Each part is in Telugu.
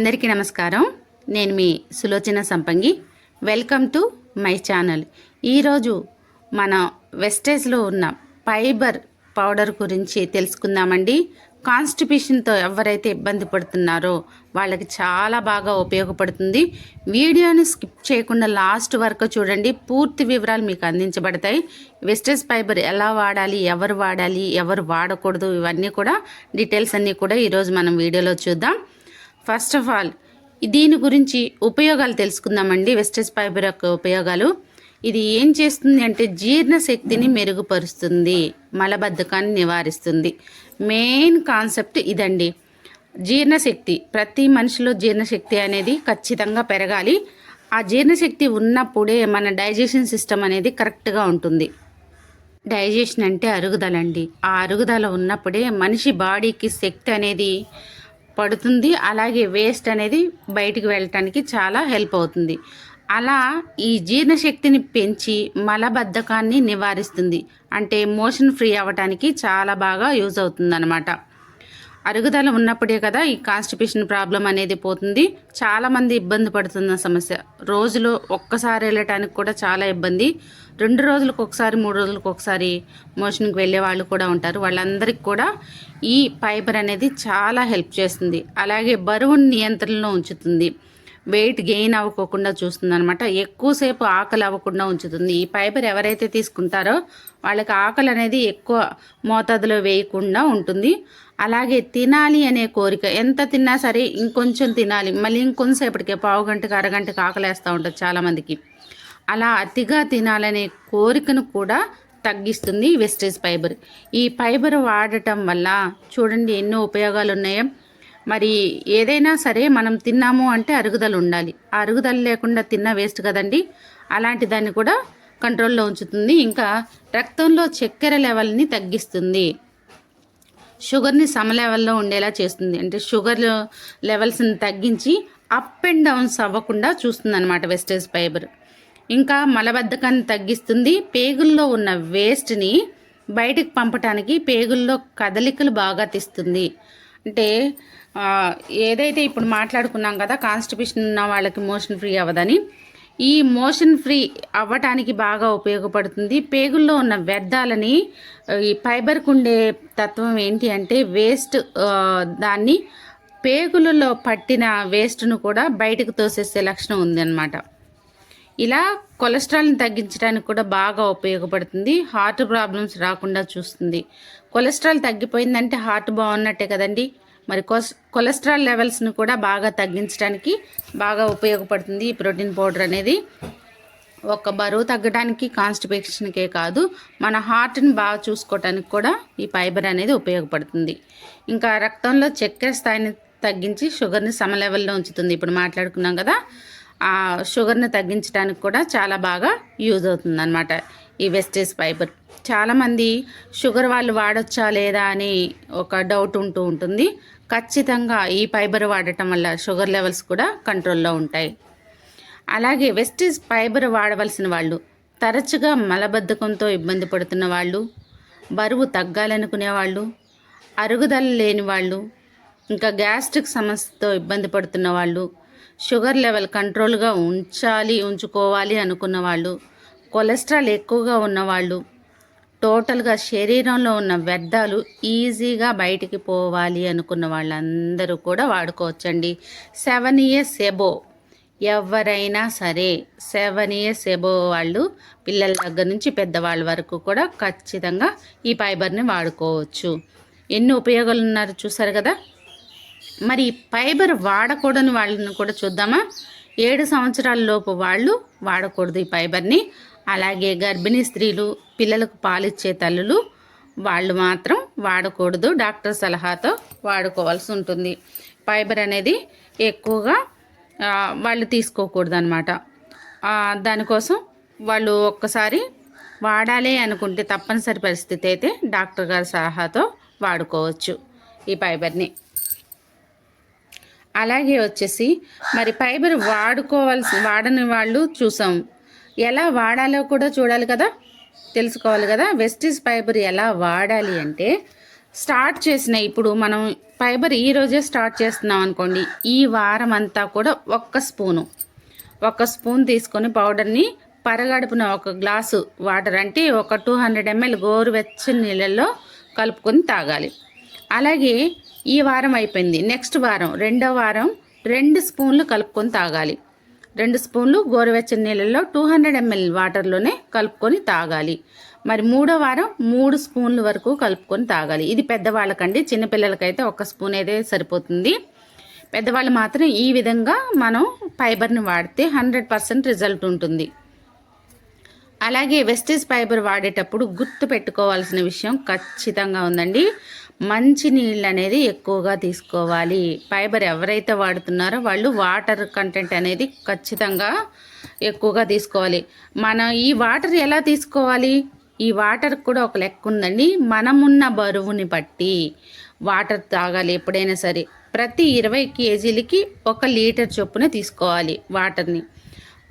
అందరికీ నమస్కారం. నేను మీ Sulochana Sampangi. Welcome to my channel ఈరోజు మన వెస్టేజ్లో ఉన్న ఫైబర్ పౌడర్ గురించి తెలుసుకుందామండి. కాన్స్టిపేషన్తో ఎవరైతే ఇబ్బంది పడుతున్నారో వాళ్ళకి చాలా బాగా ఉపయోగపడుతుంది. వీడియోని స్కిప్ చేయకుండా లాస్ట్ వరకు చూడండి. పూర్తి వివరాలు మీకు అందించబడతాయి. వెస్టేజ్ ఫైబర్ ఎలా వాడాలి ఎవరు వాడాలి ఎవరు వాడకూడదు ఇవన్నీ కూడా డీటెయిల్స్ అన్నీ కూడా ఈరోజు మనం వీడియోలో చూద్దాం. ఫస్ట్ ఆఫ్ ఆల్ దీని గురించి ఉపయోగాలు తెలుసుకుందామండి. వెస్టేజ్ ఫైబర్ యొక్క ఉపయోగాలు. ఇది ఏం చేస్తుంది అంటే జీర్ణశక్తిని మెరుగుపరుస్తుంది మలబద్ధకాన్ని నివారిస్తుంది. మెయిన్ కాన్సెప్ట్ ఇదండి. జీర్ణశక్తి ప్రతి మనిషిలో జీర్ణశక్తి అనేది ఖచ్చితంగా పెరగాలి. ఆ జీర్ణశక్తి ఉన్నప్పుడే మన డైజెషన్ సిస్టమ్ అనేది కరెక్ట్గా ఉంటుంది. డైజెషన్ అంటే అరుగుదల అండి ఆ అరుగుదల ఉన్నప్పుడే మనిషి బాడీకి శక్తి అనేది పడుతుంది. అలాగే వేస్ట్ అనేది బయటికి వెళ్ళటానికి చాలా హెల్ప్ అవుతుంది. అలా ఈ జీర్ణశక్తిని పెంచి మలబద్ధకాన్ని నివారిస్తుంది. అంటే మోషన్ ఫ్రీ అవ్వటానికి చాలా బాగా యూజ్ అవుతుందనమాట అరుగుదల ఉన్నప్పుడే కదా ఈ కాన్స్టిపేషన్ ప్రాబ్లం అనేది పోతుంది. చాలామంది ఇబ్బంది పడుతున్న సమస్య. రోజులో ఒక్కసారి వెళ్ళటానికి కూడా చాలా ఇబ్బంది. రెండు రోజులకు ఒకసారి మూడు రోజులకు ఒకసారి మోషన్కి వెళ్ళే వాళ్ళు కూడా ఉంటారు. వాళ్ళందరికీ కూడా ఈ ఫైబర్ అనేది చాలా హెల్ప్ చేస్తుంది. అలాగే బరువును నియంత్రణలో ఉంచుతుంది. వెయిట్ గెయిన్ అవ్వకోకుండా చూస్తుంది అనమాట ఎక్కువసేపు ఆకలి అవ్వకుండా ఉంచుతుంది. ఈ ఫైబర్ ఎవరైతే తీసుకుంటారో వాళ్ళకి ఆకలి అనేది ఎక్కువ మోతాదులో వేయకుండా ఉంటుంది. అలాగే తినాలి అనే కోరిక. ఎంత తిన్నా సరే ఇంకొంచెం తినాలి. మళ్ళీ ఇంకొంతసేపటికే పావు గంటకి అరగంటకి ఆకలేస్తూ ఉంటుంది చాలామందికి అలా అతిగా తినాలనే కోరికను కూడా తగ్గిస్తుంది వెస్టేజ్ ఫైబర్. ఈ ఫైబర్ వాడటం వల్ల చూడండి ఎన్నో ఉపయోగాలు ఉన్నాయో మరి ఏదైనా సరే మనం తిన్నాము అంటే అరుగుదల ఉండాలి. ఆ అరుగుదల లేకుండా తిన్న వేస్ట్ కదండి. అలాంటి దాన్ని కూడా కంట్రోల్లో ఉంచుతుంది. ఇంకా రక్తంలో చక్కెర లెవెల్ని తగ్గిస్తుంది. షుగర్ని సమ లెవెల్లో ఉండేలా చేస్తుంది. అంటే షుగర్ లెవెల్స్ని తగ్గించి అప్ అండ్ డౌన్స్ అవ్వకుండా చూస్తుంది అనమాట వెస్టేజ్ ఫైబర్. ఇంకా మలబద్ధకాన్ని తగ్గిస్తుంది. పేగుల్లో ఉన్న వేస్ట్ని బయటకు పంపటానికి పేగుల్లో కదలికలు బాగా తీస్తుంది. అంటే ఏదైతే ఇప్పుడు మాట్లాడుకున్నాం కదా కాన్స్టిపేషన్ ఉన్న వాళ్ళకి మోషన్ ఫ్రీ అవ్వదని ఈ మోషన్ ఫ్రీ అవ్వటానికి బాగా ఉపయోగపడుతుంది. పేగుల్లో ఉన్న వ్యర్థాలని ఈ ఫైబర్కు ఉండే తత్వం ఏంటి అంటే వేస్ట్ దాన్ని పేగులలో పట్టిన వేస్ట్ను కూడా బయటకు తోసేసే లక్షణం ఉందన్నమాట. ఇలా కొలెస్ట్రాల్ని తగ్గించడానికి కూడా బాగా ఉపయోగపడుతుంది. హార్ట్ ప్రాబ్లమ్స్ రాకుండా చూస్తుంది. కొలెస్ట్రాల్ తగ్గిపోయిందంటే హార్ట్ బాగున్నట్టే కదండి. మరి కొస్ కొలెస్ట్రాల్ లెవెల్స్ని కూడా బాగా తగ్గించడానికి బాగా ఉపయోగపడుతుంది ఈ ప్రోటీన్ పౌడర్ అనేది. ఒక బరువు తగ్గడానికి కాన్స్టిపేషన్కే కాదు మన హార్ట్ని బాగా చూసుకోవటానికి కూడా ఈ ఫైబర్ అనేది ఉపయోగపడుతుంది. ఇంకా రక్తంలో చక్కెర స్థాయిని తగ్గించి షుగర్ని సమ లెవెల్లో ఉంచుతుంది. ఇప్పుడు మాట్లాడుకున్నాం కదా ఆ షుగర్ని తగ్గించడానికి కూడా చాలా బాగా యూజ్ అవుతుంది అనమాట ఈ వెస్టేజ్ ఫైబర్. చాలామంది షుగర్ వాళ్ళు వాడొచ్చా లేదా అని ఒక డౌట్ ఉంటూ ఉంటుంది. ఖచ్చితంగా ఈ ఫైబర్ వాడటం వల్ల షుగర్ లెవెల్స్ కూడా కంట్రోల్లో ఉంటాయి. అలాగే వెస్టీజ్ ఫైబర్ వాడవలసిన వాళ్ళు తరచుగా మలబద్ధకంతో ఇబ్బంది పడుతున్న వాళ్ళు బరువు తగ్గాలనుకునే వాళ్ళు అరుగుదల లేని వాళ్ళు ఇంకా గ్యాస్ట్రిక్ సమస్యతో ఇబ్బంది పడుతున్న వాళ్ళు షుగర్ లెవెల్ కంట్రోల్గా ఉంచాలి ఉంచుకోవాలి అనుకున్న వాళ్ళు కొలెస్ట్రాల్ ఎక్కువగా ఉన్నవాళ్ళు టోటల్గా శరీరంలో ఉన్న వ్యర్థాలు ఈజీగా బయటికి పోవాలి అనుకున్న వాళ్ళందరూ కూడా వాడుకోవచ్చండి. Seven years above. ఎవరైనా సరే సెవెన్ ఇయర్స్ ఎబో వాళ్ళు పిల్లల దగ్గర నుంచి పెద్దవాళ్ళ వరకు కూడా ఖచ్చితంగా ఈ ఫైబర్ని వాడుకోవచ్చు. ఎన్ని ఉపయోగాలు ఉన్నారు చూసారు కదా? మరి ఫైబర్ వాడకూడని వాళ్ళని కూడా చూద్దామా? ఏడు సంవత్సరాల లోపు వాళ్ళు వాడకూడదు ఈ ఫైబర్ని. అలాగే గర్భిణీ స్త్రీలు పిల్లలకు పాలిచ్చే తల్లులు వాళ్ళు మాత్రం వాడకూడదు. డాక్టర్ సలహాతో వాడుకోవాల్సి ఉంటుంది. ఫైబర్ అనేది ఎక్కువగా వాళ్ళు తీసుకోకూడదు అనమాట దానికోసం వాళ్ళు ఒక్కసారి వాడాలి అనుకుంటే తప్పనిసరి పరిస్థితి అయితే డాక్టర్ గారి సలహాతో వాడుకోవచ్చు ఈ ఫైబర్ని. అలాగే వచ్చేసి మరి ఫైబర్ వాడుకోవాల్సి వాడని వాళ్ళు చూసాం. ఎలా వాడాలో కూడా చూడాలి కదా? తెలుసుకోవాలి కదా? వెస్టిజ్ ఫైబర్ ఎలా వాడాలి అంటే స్టార్ట్ చేసిన ఇప్పుడు మనం ఫైబర్ ఈరోజే స్టార్ట్ చేస్తున్నాం అనుకోండి ఈ వారం అంతా కూడా ఒక్క స్పూను. ఒక స్పూన్ తీసుకొని పౌడర్ని పరగడుపున ఒక గ్లాసు వాటర్ అంటే ఒక టూ హండ్రెడ్ ఎంఎల్ గోరువెచ్చని నీళ్ళల్లో కలుపుకొని తాగాలి. అలాగే ఈ వారం అయిపోయింది. నెక్స్ట్ వారం రెండో వారం రెండు స్పూన్లు కలుపుకొని తాగాలి. రెండు స్పూన్లు గోరువెచ్చని నీళ్ళల్లో టూ హండ్రెడ్ ఎంఎల్ వాటర్లోనే కలుపుకొని తాగాలి. మరి మూడో వారం మూడు స్పూన్ల వరకు కలుపుకొని తాగాలి. ఇది పెద్దవాళ్ళకండి చిన్నపిల్లలకైతే ఒక స్పూన్ అయితే సరిపోతుంది. పెద్దవాళ్ళు మాత్రం ఈ విధంగా మనం ఫైబర్ని వాడితే హండ్రెడ్ పర్సెంట్ రిజల్ట్ ఉంటుంది. అలాగే వెస్టేజ్ ఫైబర్ వాడేటప్పుడు గుర్తు పెట్టుకోవాల్సిన విషయం ఖచ్చితంగా ఉందండి. మంచి నీళ్ళు అనేది ఎక్కువగా తీసుకోవాలి. ఫైబర్ ఎవరైతే వాడుతున్నారో వాళ్ళు వాటర్ కంటెంట్ అనేది ఖచ్చితంగా ఎక్కువగా తీసుకోవాలి. మనం ఈ వాటర్ ఎలా తీసుకోవాలి? ఈ వాటర్ కూడా ఒక లెక్క ఉందండి. మనమున్న బరువుని బట్టి వాటర్ తాగాలి ఎప్పుడైనా సరే. ప్రతి ఇరవై కేజీలకి ఒక లీటర్ చొప్పున తీసుకోవాలి వాటర్ని.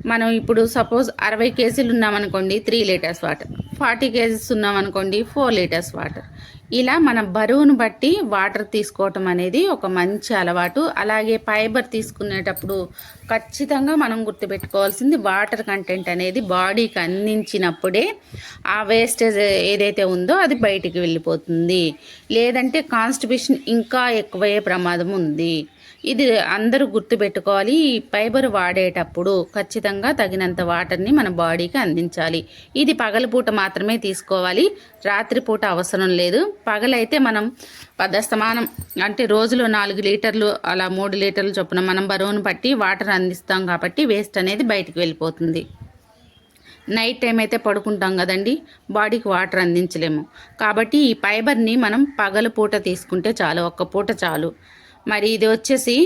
మనం ఇప్పుడు సపోజ్ అరవై కేజీలు ఉన్నామనుకోండి three litres water. Forty kgs ఉన్నామనుకోండి four litres water. ఇలా మన బరువును బట్టి వాటర్ తీసుకోవటం అనేది ఒక మంచి అలవాటు. అలాగే ఫైబర్ తీసుకునేటప్పుడు ఖచ్చితంగా మనం గుర్తుపెట్టుకోవాల్సింది వాటర్ కంటెంట్ అనేది బాడీకి అందించినప్పుడే ఆ వేస్టేజ్ ఏదైతే ఉందో అది బయటికి వెళ్ళిపోతుంది. లేదంటే కాన్స్టిపేషన్ ఇంకా ఎక్కువయ్యే ప్రమాదం ఉంది. ఇది అందరూ గుర్తుపెట్టుకోవాలి ఈ ఫైబర్ వాడేటప్పుడు ఖచ్చితంగా తగినంత వాటర్ని మన బాడీకి అందించాలి. ఇది పగలపూట మాత్రమే తీసుకోవాలి రాత్రిపూట అవసరం లేదు. పగలైతే మనం పదస్తమానం అంటే రోజులో నాలుగు లీటర్లు అలా మూడు లీటర్లు చొప్పున మనం బరువును పట్టి వాటర్ అందిస్తాం కాబట్టి వేస్ట్ అనేది బయటికి వెళ్ళిపోతుంది. నైట్ టైం అయితే పడుకుంటాం కదండి బాడీకి వాటర్ అందించలేము. కాబట్టి ఈ ఫైబర్ని మనం పగలు పూట తీసుకుంటే చాలు ఒక్క పూట చాలు. మరి ఇది వచ్చేసి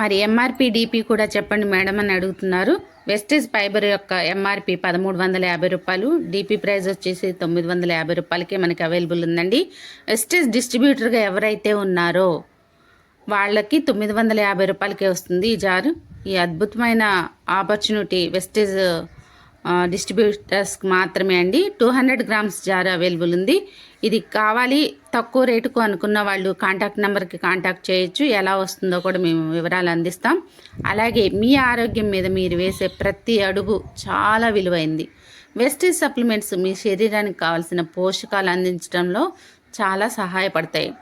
మరి ఎంఆర్పి డిపి కూడా చెప్పండి మేడం అని అడుగుతున్నారు. వెస్టేజ్ ఫైబర్ యొక్క ఎంఆర్పి పదమూడు వందల యాభై రూపాయలు డిపి ప్రైస్ వచ్చేసి తొమ్మిది వందల యాభై రూపాయలకే మనకి అవైలబుల్ ఉందండి. వెస్టేజ్ డిస్ట్రిబ్యూటర్గా ఎవరైతే ఉన్నారో వాళ్ళకి తొమ్మిది వందల యాభై రూపాయలకే వస్తుంది ఈ జారు. ఈ అద్భుతమైన ఆపర్చునిటీ వెస్టేజ్ డిస్ట్రిబ్యూటర్స్ మాత్రమే అండి. Two hundred grams jar available ఉంది. ఇది కావాలి తక్కువ రేటుకు అనుకున్న వాళ్ళు కాంటాక్ట్ నెంబర్కి కాంటాక్ట్ చేయొచ్చు. ఎలా వస్తుందో కూడా మేము వివరాలు అందిస్తాం. అలాగే మీ ఆరోగ్యం మీద మీరు వేసే ప్రతి అడుగు చాలా విలువైంది. వెస్టీజ్ సప్లిమెంట్స్ మీ శరీరానికి కావాల్సిన పోషకాలు అందించడంలో చాలా సహాయపడతాయి.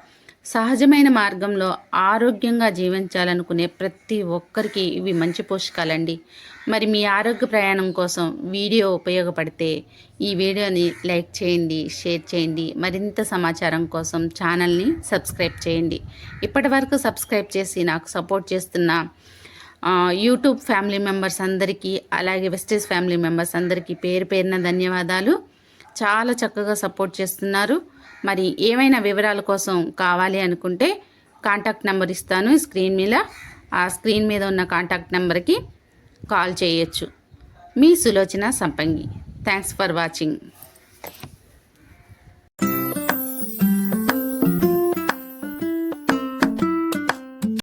సహజమైన మార్గంలో ఆరోగ్యంగా జీవించాలనుకునే ప్రతి ఒక్కరికి ఇవి మంచి పోషకాలండి. మరి మీ ఆరోగ్య ప్రయాణం కోసం వీడియో ఉపయోగపడితే ఈ వీడియోని లైక్ చేయండి షేర్ చేయండి. మరింత సమాచారం కోసం ఛానల్ని సబ్స్క్రైబ్ చేయండి. ఇప్పటివరకు సబ్స్క్రైబ్ చేసి నాకు సపోర్ట్ చేస్తున్న యూట్యూబ్ ఫ్యామిలీ మెంబర్స్ అందరికీ అలాగే వెస్టేజ్ ఫ్యామిలీ మెంబర్స్ అందరికీ పేరు పేరున ధన్యవాదాలు. చాలా చక్కగా సపోర్ట్ చేస్తున్నారు. మరి ఏమైనా వివరాల కోసం కావాలి అనుకుంటే కాంటాక్ట్ నెంబర్ ఇస్తాను స్క్రీన్ మీద. ఆ స్క్రీన్ మీద ఉన్న కాంటాక్ట్ నెంబర్కి కాల్ చేయొచ్చు. మీ Sulochana Sampangi. Thanks for watching.